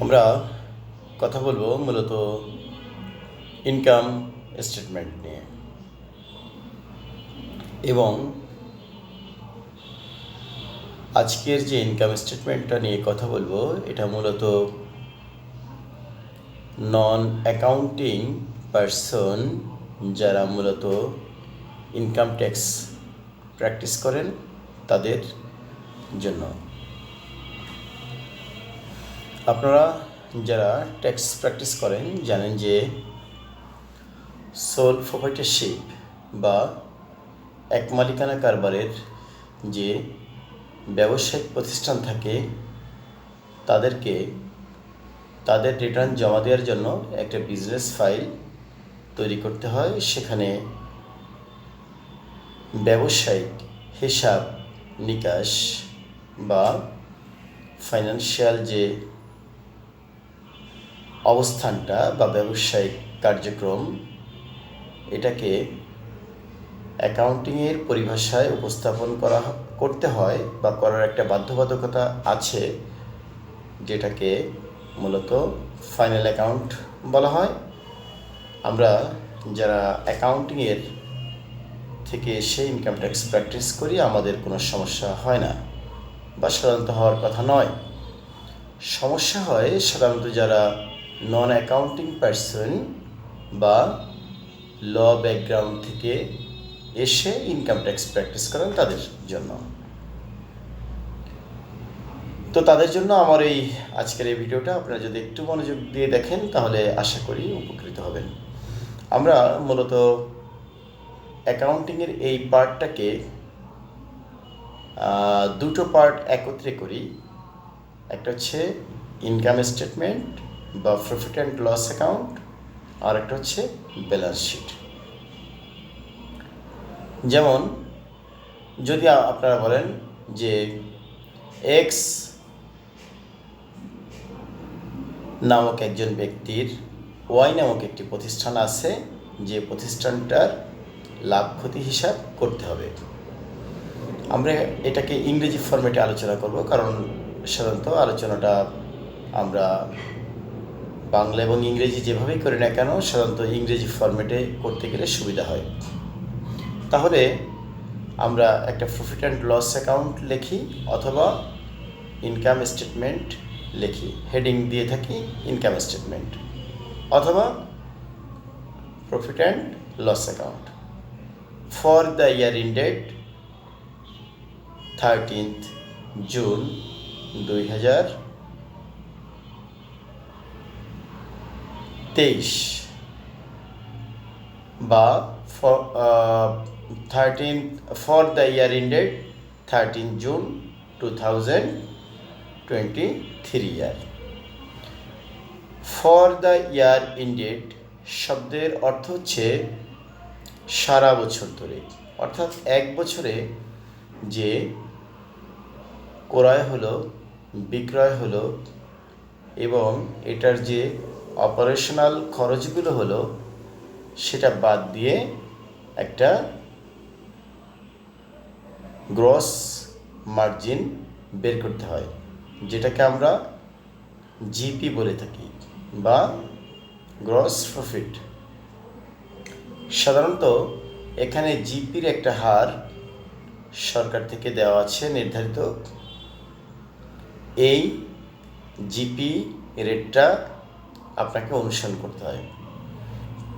আমরা কথা বলব মূলত ইনকাম স্টেটমেন্ট নিয়ে। এবং আজকের যে ইনকাম স্টেটমেন্টটা নিয়ে কথা বলব, এটা মূলত নন অ্যাকাউন্টিং পারসন যারা মূলত ইনকাম ট্যাক্স প্র্যাকটিস করেন, তাদের জন্য। আপনারা যারা ট্যাক্স প্র্যাকটিস করেন জানেন যে সোল প্রোপাইটারশিপ বা এক মালিকানা কারবারের যে ব্যবসায়িক প্রতিষ্ঠান থাকে, তাদেরকে তাদের রিটার্ন জমা দেওয়ার জন্য একটা বিজনেস ফাইল তৈরি করতে হয়। সেখানে ব্যবসায়িক হিসাব নিকাশ বা ফাইন্যান্সিয়াল যে অবস্থানটা বা ব্যবসায়িক কার্যক্রম এটাকে অ্যাকাউন্টিংয়ের পরিভাষায় উপস্থাপন করা করতে হয় বা করার একটা বাধ্যবাধকতা আছে, যেটাকে মূলত ফাইনাল অ্যাকাউন্ট বলা হয়। আমরা যারা অ্যাকাউন্টিংয়ের থেকে এসে ইনকাম ট্যাক্স প্র্যাকটিস করি, আমাদের কোনো সমস্যা হয় না, বা সাধারণত হওয়ার কথা নয়। সমস্যা হয় সাধারণত যারা নন অ্যাকাউন্টিং পার্সন বা ল ব্যাকগ্রাউন্ড থেকে এসে ইনকাম ট্যাক্স প্র্যাকটিস করেন তাদের জন্য। তো তাদের জন্য আমার এই আজকের এই ভিডিওটা আপনারা যদি একটু মনোযোগ দিয়ে দেখেন তাহলে আশা করি উপকৃত হবেন। আমরা মূলত অ্যাকাউন্টিংয়ের এই পার্টটাকে দুটো পার্ট একত্রে করি। একটা হচ্ছে ইনকাম স্টেটমেন্ট বা প্রফিট অ্যান্ড লস অ্যাকাউন্ট আর একটা হচ্ছে ব্যালেন্স শিট যেমন, যদি আপনারা বলেন যে এক্স নামক একজন ব্যক্তির ওয়াই নামক একটি প্রতিষ্ঠান আছে, যে প্রতিষ্ঠানটার লাভ ক্ষতি হিসাব করতে হবে। আমরা এটাকে ইংরেজি ফরম্যাটে আলোচনা করব, কারণ সাধারণত আলোচনাটা আমরা বাংলা এবং ইংরেজি যেভাবেই করি না কেন, সাধারণত ইংরেজি ফরম্যাটে করতে গেলে সুবিধা হয়। তাহলে আমরা একটা প্রফিট অ্যান্ড লস অ্যাকাউন্ট লিখি অথবা ইনকাম স্টেটমেন্ট লিখি। হেডিং দিয়ে থাকি ইনকাম স্টেটমেন্ট অথবা profit and loss account for the year in date thirteenth June দুই হাজার তেইশ বা thirteen for the year in date thirteen June two thousand twenty three year for the year in date শব্দের অর্থ হচ্ছে সারা বছর ধরে। অর্থাৎ এক বছরে যে ক্রয় হলো, বিক্রয় হলো এবং এটার যে অপারেশনাল খরচগুলো হলো, সেটা বাদ দিয়ে একটা গ্রস মার্জিন বের করতে হয়, যেটাকে আমরা জিপি বলে থাকি বা গ্রস প্রফিট সাধারণত এখানে জিপির একটা হার সরকার থেকে দেওয়া আছে নির্ধারিত। এই জিপি রেটটা আপনাকে অনুসরণ করতে হয়।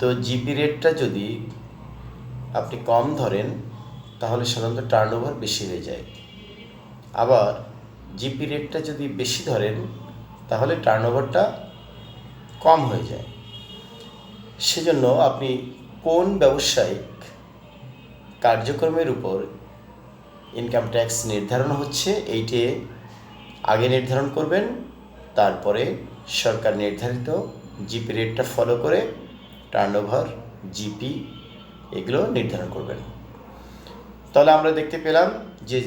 তো জিপি রেটটা যদি আপনি কম ধরেন, তাহলে সাধারণত টার্ন ওভার বেশি হয়ে যায়। আবার জিপি রেটটা যদি বেশি ধরেন, তাহলে টার্ন ওভারটা কম হয়ে যায়। সেজন্য আপনি কোন ব্যবসায়িক কার্যক্রমের উপর ইনকাম ট্যাক্স নির্ধারণ হচ্ছে, এইটে আগে নির্ধারণ করবেন, তারপরে সরকার নির্ধারিত, জিপি রেটটা ফলো করে টার্নওভার জিপি এগুলো নির্ধারণ করবেন। তাহলে আমরা দেখতে পেলাম যে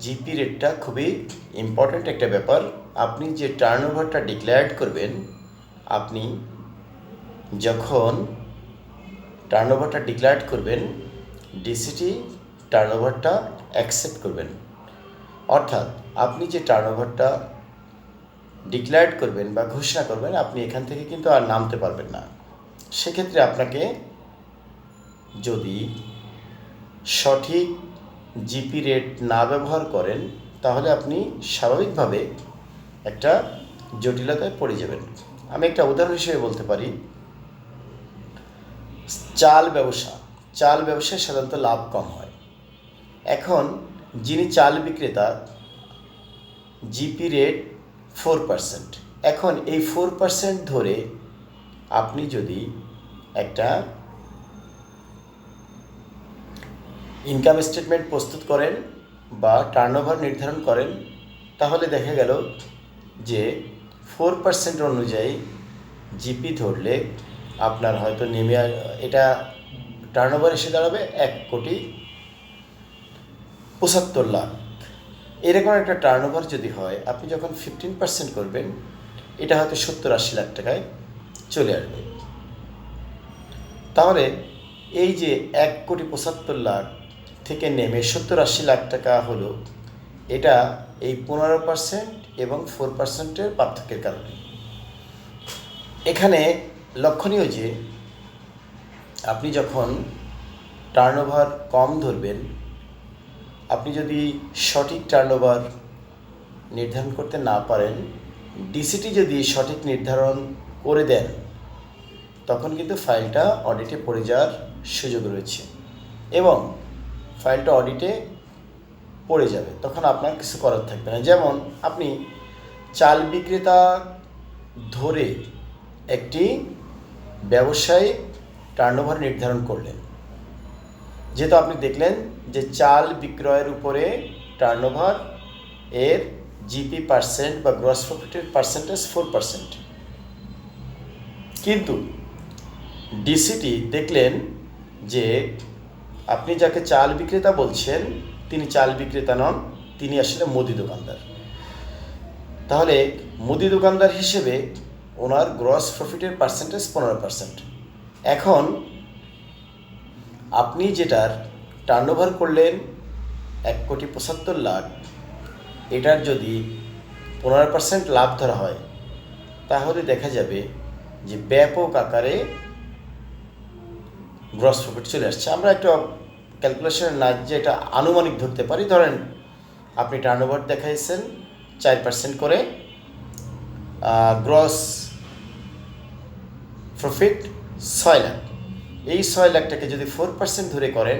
জিপি রেটটা খুবই ইম্পর্ট্যান্ট একটা ব্যাপার। আপনি যে টার্নওভারটা ডিক্লেয়ার করবেন, আপনি যখন টার্নওভারটা ডিক্লেয়ার করবেন ডিসিটি টার্নওভারটা অ্যাকসেপ্ট করবেন। অর্থাৎ আপনি যে টার্নওভারটা ডিক্লায়ার করবেন বা ঘোষণা করবেন, আপনি এখান থেকে কিন্তু আর নামতে পারবেন না। সেক্ষেত্রে আপনাকে যদি সঠিক জিপি রেট না ব্যবহার করেন, তাহলে আপনি স্বাভাবিকভাবে একটা জটিলতায় পড়ে যাবেন। আমি একটা উদাহরণ হিসেবে বলতে পারি। চাল ব্যবসা, চাল ব্যবসায় সাধারণত লাভ কম হয়। এখন যিনি চাল বিক্রেতা জিপি রেট ফোর পার্সেন্ট। এখন এই ফোর পার্সেন্ট ধরে আপনি যদি একটা ইনকাম স্টেটমেন্ট প্রস্তুত করেন বা টার্নওভার নির্ধারণ করেন, তাহলে দেখা গেল যে ফোর পার্সেন্ট অনুযায়ী জিপি ধরলে আপনার হয়তো নেমে এটা টার্নওভার এসে দাঁড়াবে এক কোটি পঁচাত্তর লাখ। এরকম একটা টার্নওভার যদি হয়, আপনি যখন ফিফটিন পার্সেন্ট করবেন, এটা হয়তো সত্তর আশি লাখ টাকায় চলে আসবে। তাহলে এই যে এক কোটি পঁচাত্তর লাখ থেকে নেমে সত্তর আশি লাখ টাকা হলো, এটা এই পনেরো পার্সেন্ট এবং ফোর পার্সেন্টের পার্থক্যের কারণে। এখানে লক্ষণীয় যে, আপনি যখন টার্নওভার কম ধরবেন আপনি যদি সঠিক টার্নওভার নির্ধারণ করতে না পারেন ডিসিটি যদি সঠিক নির্ধারণ করে দেন, তখন কিন্তু ফাইলটা অডিটে পড়ে যাওয়ার সুযোগ রয়েছে এবং ফাইলটা অডিটে পড়ে যাবে। তখন আপনার কিছু করার থাকবে না। যেমন আপনি চাল বিক্রেতা ধরে একটি ব্যবসায়িক টার্নওভার নির্ধারণ করলেন। যেহেতু আপনি দেখলেন যে চাল বিক্রয়ের উপরে টার্নওভার এর জিপি পার্সেন্ট বা গ্রস প্রফিটের পার্সেন্টেজ ফোর পার্সেন্ট কিন্তু ডিসিটি দেখলেন যে আপনি যাকে চাল বিক্রেতা বলছেন, তিনি চাল বিক্রেতা নন, তিনি আসলে মুদি দোকানদার। তাহলে মুদি দোকানদার হিসেবে ওনার গ্রস প্রফিটের পার্সেন্টেজ পনেরো পার্সেন্ট এখন আপনি যেটার টার্নওভার করলেন এক কোটি পঁচাত্তর লাখ, এটার যদি পনেরো পার্সেন্ট লাভ ধরা হয়, তাহলে দেখা যাবে যে ব্যাপক আকারে গ্রস প্রফিট চলে আসছে। আমরা একটা ক্যালকুলেশন না যে এটা আনুমানিক ধরতে পারি। ধরেন আপনি টার্নওভার দেখাইছেন চার পার্সেন্ট করে গ্রস প্রফিট ছয় লাখ। এই ছয় লাখটাকে যদি ফোর পার্সেন্ট ধরে করেন,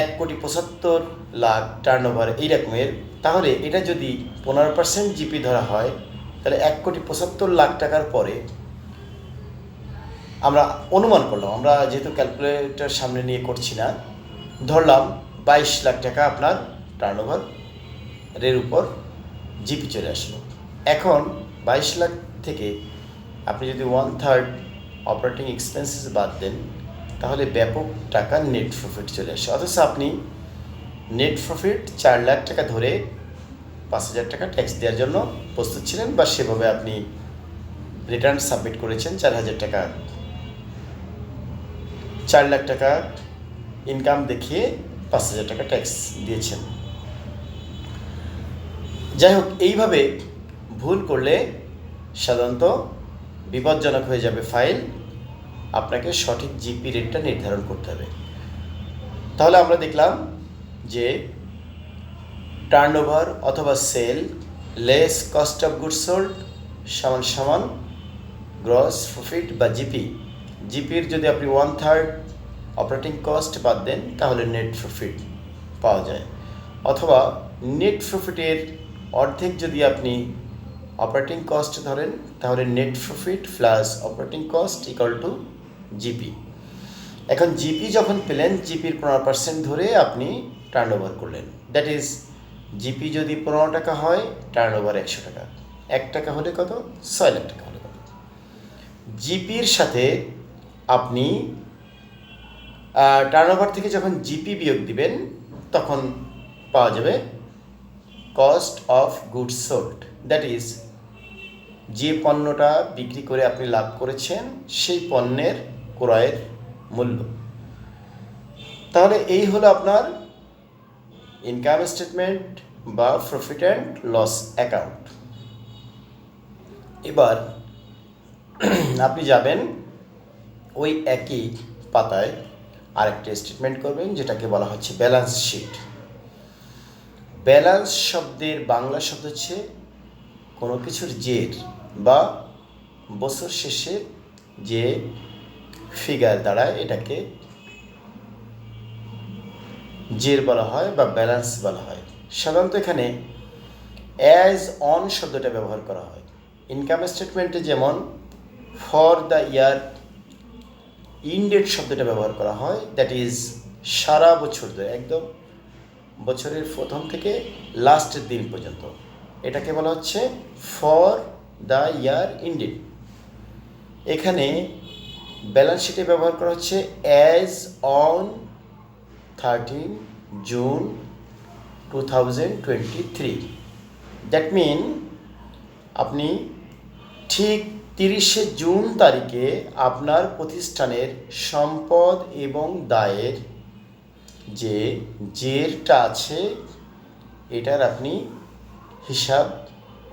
এক কোটি পঁচাত্তর লাখ টার্ন ওভার এই রকমের, তাহলে এটা যদি পনেরো পার্সেন্ট জিপি ধরা হয়, তাহলে এক কোটি পঁচাত্তর লাখ টাকার পরে আমরা অনুমান করলাম, আমরা যেহেতু ক্যালকুলেটর সামনে নিয়ে করছি না, ধরলাম বাইশ লাখ টাকা আপনার টার্ন এর উপর জিপি চলে আসলো। এখন বাইশ লাখ থেকে আপনি যদি ওয়ান থার্ড অপারেটিং এক্সপেন্সেস বাদ দেন, তাহলে ব্যাপক টাকা নেট প্রফিট চলে আসে। অথচ আপনি নেট প্রফিট চার লাখ টাকা ধরে পাঁচ হাজার টাকা ট্যাক্স দেওয়ার জন্য প্রস্তুত ছিলেন বা সেভাবে আপনি রিটার্ন সাবমিট করেছেন চার হাজার টাকা। চার লাখ টাকা ইনকাম দেখিয়ে পাঁচ হাজার টাকা ট্যাক্স দিয়েছেন। যাই হোক, এইভাবে ভুল করলে সাধারণত বিপজ্জনক হয়ে যাবে ফাইল। আপনাকে সঠিক জিপি রেটটা নির্ধারণ করতে হবে। তাহলে আমরা দেখলাম যে টার্নওভার অথবা sale less cost of good sold সমান সমান গ্রস প্রফিট বা জিপি। জিপির যদি আপনি ওয়ান থার্ড অপারেটিং কস্ট বাদ দেন, তাহলে নেট প্রফিট পাওয়া যায়। অথবা নেট প্রফিটের অর্ধেক যদি আপনি অপারেটিং কস্ট ধরেন, তাহলে net profit plus operating cost equal to GP এখন জিপি যখন পেলেন জিপির পনেরো পার্সেন্ট ধরে আপনি টার্ন ওভার করলেন দ্যাট ইজ জিপি যদি পনেরো টাকা হয় টার্ন ওভার একশো টাকা। এক টাকা হলে কত? ছয় লাখ টাকা হলে কত? জিপির সাথে আপনি টার্ন ওভার থেকে যখন জিপি বিয়োগ দিবেন, তখন পাওয়া যাবে cost of goods sold that is যে পণ্যটা বিক্রি করে আপনি লাভ করেছেন, সেই পণ্যের ক্রয়ের মূল্য। তাহলে এই হলো আপনার ইনকাম স্টেটমেন্ট বা প্রফিট অ্যান্ড লস অ্যাকাউন্ট এবার আপনি যাবেন ওই একই পাতায় আরেকটি স্টেটমেন্ট করবেন, যেটাকে বলা হচ্ছে ব্যালেন্স শিট ব্যালেন্স শব্দের বাংলা শব্দ হচ্ছে কোনো কিছুর জের। বা বছর শেষে যে ফিগার দাঁড়ায় এটাকে জের বলা হয় বা ব্যালেন্স বলা হয়। সাধারণত এখানে অ্যাজ অন শব্দটা ব্যবহার করা হয়। ইনকাম স্টেটমেন্টে যেমন ফর দ্য ইয়ার ইনডেট শব্দটা ব্যবহার করা হয় দ্যাট ইজ সারা বছর ধরে, একদম বছরের প্রথম থেকে লাস্টের দিন পর্যন্ত। এটাকে বলা হচ্ছে ফর দ্য ইয়ার ইন্ডিড। এখানে ব্যালেন্স শিটে ব্যবহার করা হচ্ছে as on thirteen June two thousand twenty three that mean আপনি ঠিক তিরিশে জুন তারিখে আপনার প্রতিষ্ঠানের সম্পদ এবং দায়ের যে জেরটা আছে, এটার আপনি হিসাব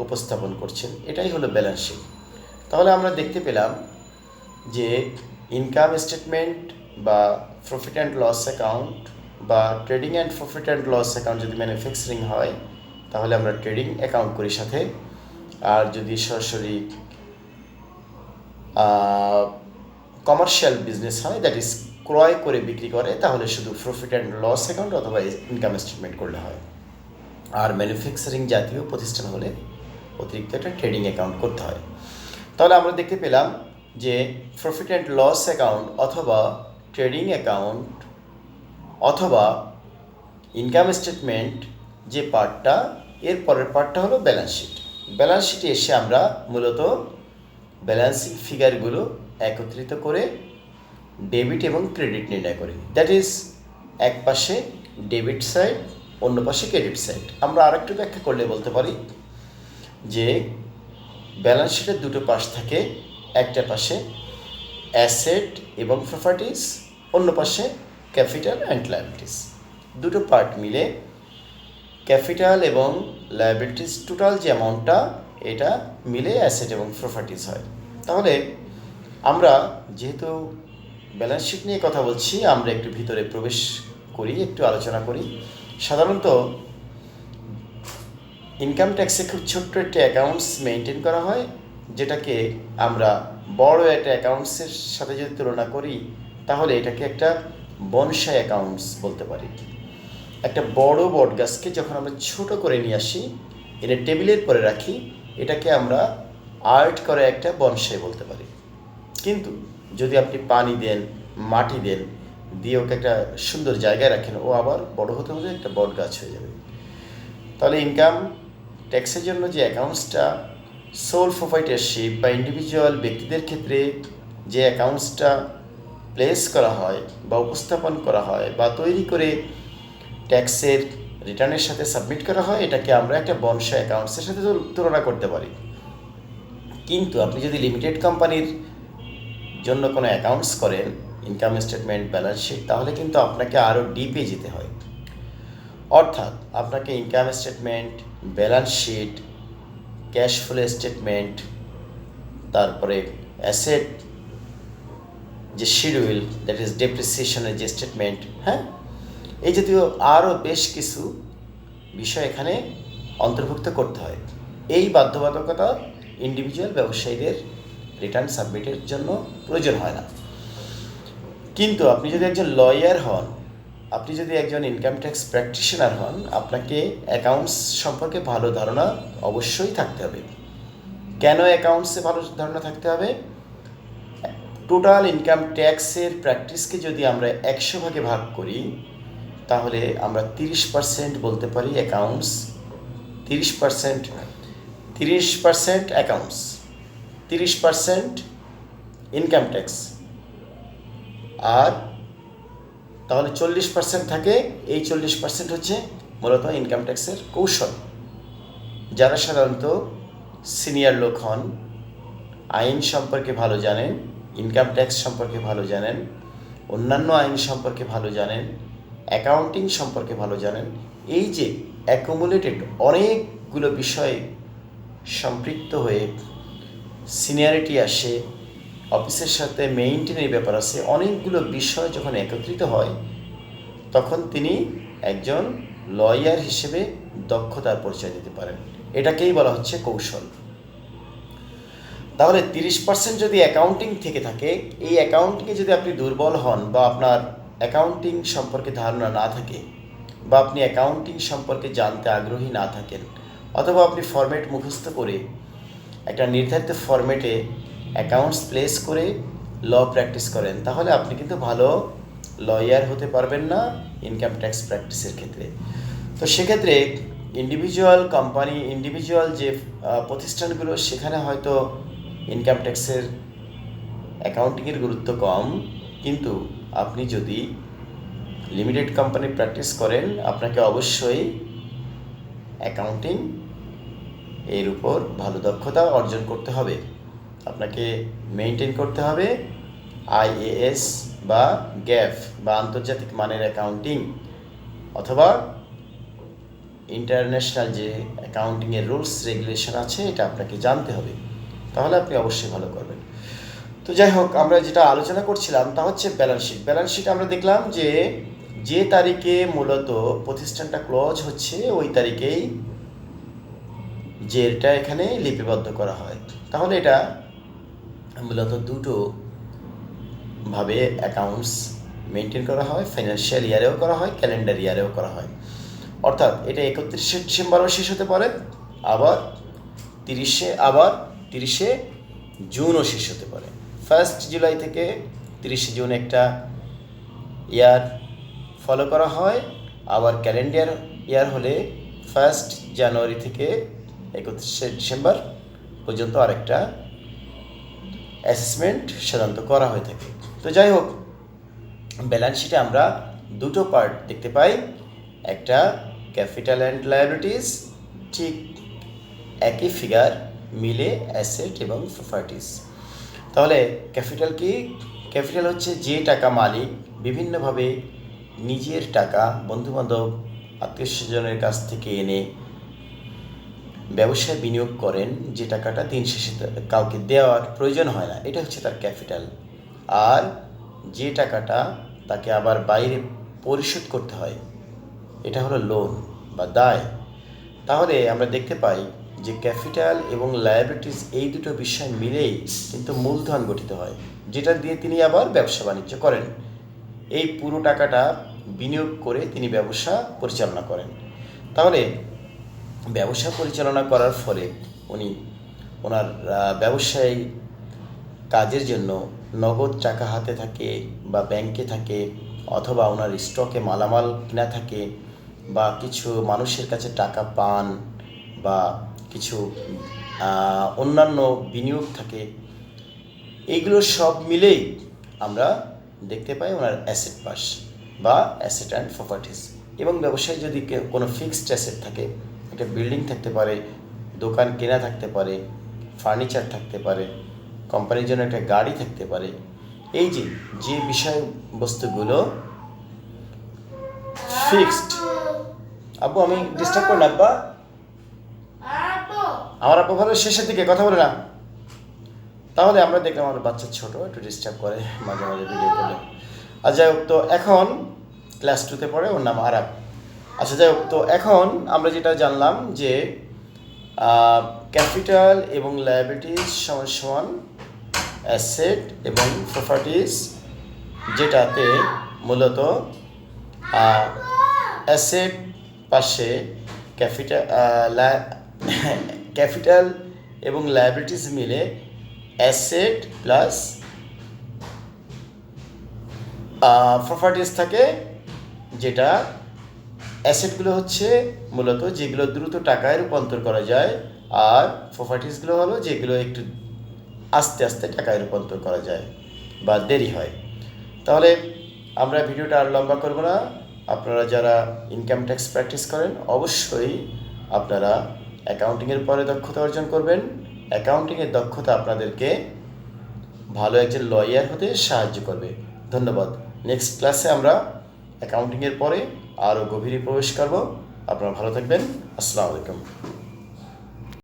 উপস্থাপন করছেন। এটাই হলো ব্যালেন্স শিট তাহলে আমরা দেখতে পেলাম যে ইনকাম স্টেটমেন্ট বা প্রফিট অ্যান্ড লস অ্যাকাউন্ট বা trading and profit and loss account যদি ম্যানুফ্যাকচারিং হয়, তাহলে আমরা ট্রেডিং অ্যাকাউন্ট করি সাথে। আর যদি সরাসরি কমার্শিয়াল বিজনেস হয় দ্যাট ইজ ক্রয় করে বিক্রি করে, তাহলে শুধু প্রফিট অ্যান্ড লস অ্যাকাউন্ট অথবা ইনকাম স্টেটমেন্ট করলে হয়। আর ম্যানুফ্যাকচারিং জাতীয় প্রতিষ্ঠান হলে অতিরিক্ত একটা ট্রেডিং অ্যাকাউন্ট করতে হয়। তাহলে আমরা দেখতে পেলাম যে প্রফিট অ্যান্ড লস অ্যাকাউন্ট অথবা ট্রেডিং অ্যাকাউন্ট অথবা ইনকাম স্টেটমেন্ট যে পার্টটা এর পরের পার্টটা হলো ব্যালেন্স শিট ব্যালেন্স শিটে এসে আমরা মূলত ব্যালেন্সিং ফিগারগুলো একত্রিত করে ডেবিট এবং ক্রেডিট নির্ণয় করি। দ্যাট ইজ এক পাশে ডেবিট সাইড অন্য পাশে ক্রেডিট সাইড আমরা আরেকটু ব্যাখ্যা করলে বলতে পারি যে ব্যালেন্স শিটের দুটো পাশ থাকে, একটা পাশে অ্যাসেট এবং প্রপার্টিস অন্য পাশে ক্যাপিটাল অ্যান্ড লায়াবিলিটিস দুটো পার্ট মিলে ক্যাপিটাল এবং লায়াবিলিটিস টোটাল যে অ্যামাউন্টটা এটা মিলে অ্যাসেট এবং প্রপার্টিস হয়। তাহলে আমরা যেহেতু ব্যালেন্স শিট নিয়ে কথা বলছি, আমরা একটু ভিতরে প্রবেশ করি, একটু আলোচনা করি। সাধারণত ইনকাম ট্যাক্সে খুব ছোট্ট একটা অ্যাকাউন্টস মেনটেন করা হয়, যেটাকে আমরা বড় একটা অ্যাকাউন্টসের সাথে যদি তুলনা করি, তাহলে এটাকে একটা বনসাই অ্যাকাউন্টস বলতে পারি। একটা বড় বট গাছকে যখন আমরা ছোট করে নিয়ে আসি এনে টেবিলের পরে রাখি, এটাকে আমরা আর্ট করে একটা বনসাই বলতে পারি। কিন্তু যদি আপনি পানি দেন, মাটি দেন, দিয়ে ওকে একটা সুন্দর জায়গায় রাখেন, ও আবার বড় হতে হতে একটা বট গাছ হয়ে যাবে। তাহলে ইনকাম ট্যাক্সের জন্য যে অ্যাকাউন্টসটা সোল প্রোপাইটারশিপ বা ইন্ডিভিজুয়াল ব্যক্তিদের ক্ষেত্রে যে অ্যাকাউন্টসটা প্লেস করা হয় বা উপস্থাপন করা হয় বা তৈরি করে ট্যাক্সের রিটার্নের সাথে সাবমিট করা হয়, এটাকে আমরা একটা বনসা অ্যাকাউন্টসের সাথে তুলনা করতে পারি। কিন্তু আপনি যদি লিমিটেড কোম্পানির জন্য কোনো অ্যাকাউন্টস করেন ইনকাম স্টেটমেন্ট ব্যালেন্স শিট তাহলে কিন্তু আপনাকে আরও ডিপে যেতে হয়। অর্থাৎ আপনাকে income statement balance sheet, cash flow statement, তারপরে অ্যাসেট, যে শিডিউল, দ্যাট ইজ ডেপ্রিসিয়েশনের যে স্টেটমেন্ট হ্যাঁ? এই জাতীয় আরও বেশ কিছু বিষয় এখানে অন্তর্ভুক্ত করতে হয়। এই বাধ্যবাধকতা ইন্ডিভিজুয়াল ব্যবসায়ীদের রিটার্ন সাবমিটের জন্য প্রয়োজন হয় না। কিন্তু আপনি যদি একজন লয়ার হন আপনি যদি একজন ইনকাম ট্যাক্স প্র্যাকটিশনার হন, আপনাকে অ্যাকাউন্টস সম্পর্কে ভালো ধারণা অবশ্যই থাকতে হবে। কেন অ্যাকাউন্টসে ভালো ধারণা থাকতে হবে? টোটাল ইনকাম ট্যাক্সের প্র্যাকটিসকে যদি আমরা একশো ভাগে ভাগ করি, তাহলে আমরা তিরিশ পার্সেন্ট বলতে পারি অ্যাকাউন্টস তিরিশ পার্সেন্ট তিরিশ পার্সেন্ট অ্যাকাউন্টস তিরিশ পার্সেন্ট ইনকাম ট্যাক্স আর তাহলে চল্লিশ পার্সেন্ট থাকে, এই চল্লিশ পার্সেন্ট হচ্ছে মূলত ইনকাম ট্যাক্সের কৌশল। যারা সাধারণত সিনিয়র লোক হন, আইন সম্পর্কে ভালো জানেন ইনকাম ট্যাক্স সম্পর্কে ভালো জানেন, অন্যান্য আইন সম্পর্কে ভালো জানেন অ্যাকাউন্টিং সম্পর্কে ভালো জানেন, এই যে অ্যাকুমুলেটেড অনেকগুলো বিষয় সম্পৃক্ত হয়ে সিনিয়রিটি আসে অফিসের সাথে মেইনটেনের ব্যাপার আছে, অনেকগুলো বিষয় যখন একত্রিত হয়, তখন তিনি একজন লয়ার হিসেবে দক্ষতার পরিচয় দিতে পারেন। এটাকেই বলা হচ্ছে কৌশল। তাহলে তিরিশ পার্সেন্ট যদি অ্যাকাউন্টিং থেকে থাকে, এই অ্যাকাউন্টিংয়ে যদি আপনি দুর্বল হন বা আপনার অ্যাকাউন্টিং সম্পর্কে ধারণা না থাকে বা আপনি অ্যাকাউন্টিং সম্পর্কে জানতে আগ্রহী না থাকেন, অথবা আপনি ফরম্যাট মুখস্থ করে একটা নির্ধারিত ফরম্যাটে অ্যাকাউন্টস প্লেস করে ল প্র্যাকটিস করেন, তাহলে আপনি কিন্তু ভালো লয়ার হতে পারবেন না ইনকাম ট্যাক্স প্র্যাকটিসের ক্ষেত্রে। তো সেক্ষেত্রে ইন্ডিভিজুয়াল কোম্পানি ইন্ডিভিজুয়াল যে প্রতিষ্ঠানগুলো, সেখানে হয়তো ইনকাম ট্যাক্সের অ্যাকাউন্টিংয়ের গুরুত্ব কম, কিন্তু আপনি যদি লিমিটেড কোম্পানি প্র্যাকটিস করেন, আপনাকে অবশ্যই অ্যাকাউন্টিং এর উপর ভালো দক্ষতা অর্জন করতে হবে। আপনাকে মেনটেন করতে হবে আইএএস বা গ্যাফ বা আন্তর্জাতিক মানের অ্যাকাউন্টিং অথবা ইন্টারন্যাশনাল যে অ্যাকাউন্টিংয়ের রুলস রেগুলেশন আছে, এটা আপনাকে জানতে হবে। তাহলে আপনি অবশ্যই ভালো করবেন। তো যাই হোক, আমরা যেটা আলোচনা করছিলাম তা হচ্ছে ব্যালেন্স শিট ব্যালেন্স শিট আমরা দেখলাম যে যে তারিখে মূলত প্রতিষ্ঠানটা ক্লোজ হচ্ছে, ওই তারিখেই যে এটা এখানে লিপিবদ্ধ করা হয়। তাহলে এটা মূলত দুটো ভাবে অ্যাকাউন্টস মেনটেন করা হয় ফাইন্যান্সিয়াল ইয়ারেও করা হয় ক্যালেন্ডার ইয়ারেও করা হয়। অর্থাৎ এটা একত্রিশে ডিসেম্বরও শেষ হতে পারে, আবার তিরিশে আবার তিরিশে জুনও শেষ হতে পারে। ফার্স্ট জুলাই থেকে তিরিশে জুন একটা ইয়ার ফলো করা হয়, আবার ক্যালেন্ডার ইয়ার হলে ফার্স্ট জানুয়ারি থেকে একত্রিশে ডিসেম্বর পর্যন্ত আরেকটা অ্যাসেসমেন্ট সাধারণত করা হয়ে থাকে। তো যাই হোক ব্যালেন্স শিটে আমরা দুটো পার্ট দেখতে পাই। একটা ক্যাপিটাল অ্যান্ড লায়াবিলিটিস ঠিক একই ফিগার মিলে অ্যাসেট এবং প্রপার্টিস তাহলে ক্যাপিটাল কি? ক্যাপিটাল হচ্ছে যে টাকা মালিক বিভিন্নভাবে নিজের টাকা বন্ধুবান্ধব, আত্মীয় স্বজনের কাছ থেকে এনে ব্যবসায় বিনিয়োগ করেন, যে টাকাটা দিন শেষে কাউকে দেওয়ার প্রয়োজন হয় না, এটা হচ্ছে তার ক্যাপিটাল। আর যে টাকাটা তাকে আবার বাইরে পরিশোধ করতে হয়, এটা হলো লোন বা দায়। তাহলে আমরা দেখতে পাই যে ক্যাপিটাল এবং লায়াবিলিটিস এই দুটো বিষয় মিলেই কিন্তু মূলধন গঠিত হয়, যেটা দিয়ে তিনি আবার ব্যবসা বাণিজ্য করেন। এই পুরো টাকাটা বিনিয়োগ করে তিনি ব্যবসা পরিচালনা করেন। তাহলে ব্যবসা পরিচালনা করার ফলে উনি ওনার ব্যবসায়ী কাজের জন্য নগদ টাকা হাতে থাকে বা ব্যাংকে থাকে অথবা ওনার স্টকে মালামাল কিনা থাকে বা কিছু মানুষের কাছে টাকা পান বা কিছু অন্যান্য বিনিয়োগ থাকে এইগুলো সব মিলেই আমরা দেখতে পাই ওনার অ্যাসেট পাস বা অ্যাসেট অ্যান্ড প্রপার্টিস এবং ব্যবসায় যদি কোনো ফিক্সড অ্যাসেট থাকে একটা বিল্ডিং থাকতে পারে, দোকান কেনা থাকতে পারে ফার্নিচার থাকতে পারে কোম্পানির জন্য একটা গাড়ি থাকতে পারে। এই যে যে বিষয়বস্তুগুলো ফিক্সড আব্বু আমি ডিস্টার্ব করি না আব্বা। আমার আব্বু ভালো, শেষের দিকে কথা বলে না। তাহলে আমরা দেখলাম আমার বাচ্চা ছোট, একটু ডিস্টার্ব করে, মাঝে মাঝে ভিডিও করলে। আর যাই হোক, তো এখন ক্লাস টুতে পড়ে, ওর নাম আরাব আচ্ছা যাই হোক, তো এখন আমরা যেটা জানলাম যে ক্যাপিটাল এবং লায়াবিলিটিস সমান সমান অ্যাসেট এবং প্রপার্টিস, যেটাতে মূলত অ্যাসেট পাশে ক্যাপিটাল ক্যাপিটাল এবং লায়াবিলিটিস মিলে অ্যাসেট প্লাস প্রপার্টিস থাকে, যেটা অ্যাসেটগুলো হচ্ছে মূলত যেগুলো দ্রুত টাকায় রূপান্তর করা যায় আর প্রপার্টিসগুলো হলো যেগুলো একটু আস্তে আস্তে টাকায় রূপান্তর করা যায় বা দেরি হয়। তাহলে আমরা ভিডিওটা আর লম্বা করব না। আপনারা যারা ইনকাম ট্যাক্স প্র্যাকটিস করেন, অবশ্যই আপনারা অ্যাকাউন্টিংয়ের পরে দক্ষতা অর্জন করবেন। অ্যাকাউন্টিংয়ের দক্ষতা আপনাদেরকে ভালো একজন লয়ার হতে সাহায্য করবে। ধন্যবাদ। নেক্সট ক্লাসে আমরা অ্যাকাউন্টিংয়ের পরে আরও গভীরে প্রবেশ করব। আপনারা ভালো থাকবেন। আসসালামু আলাইকুম।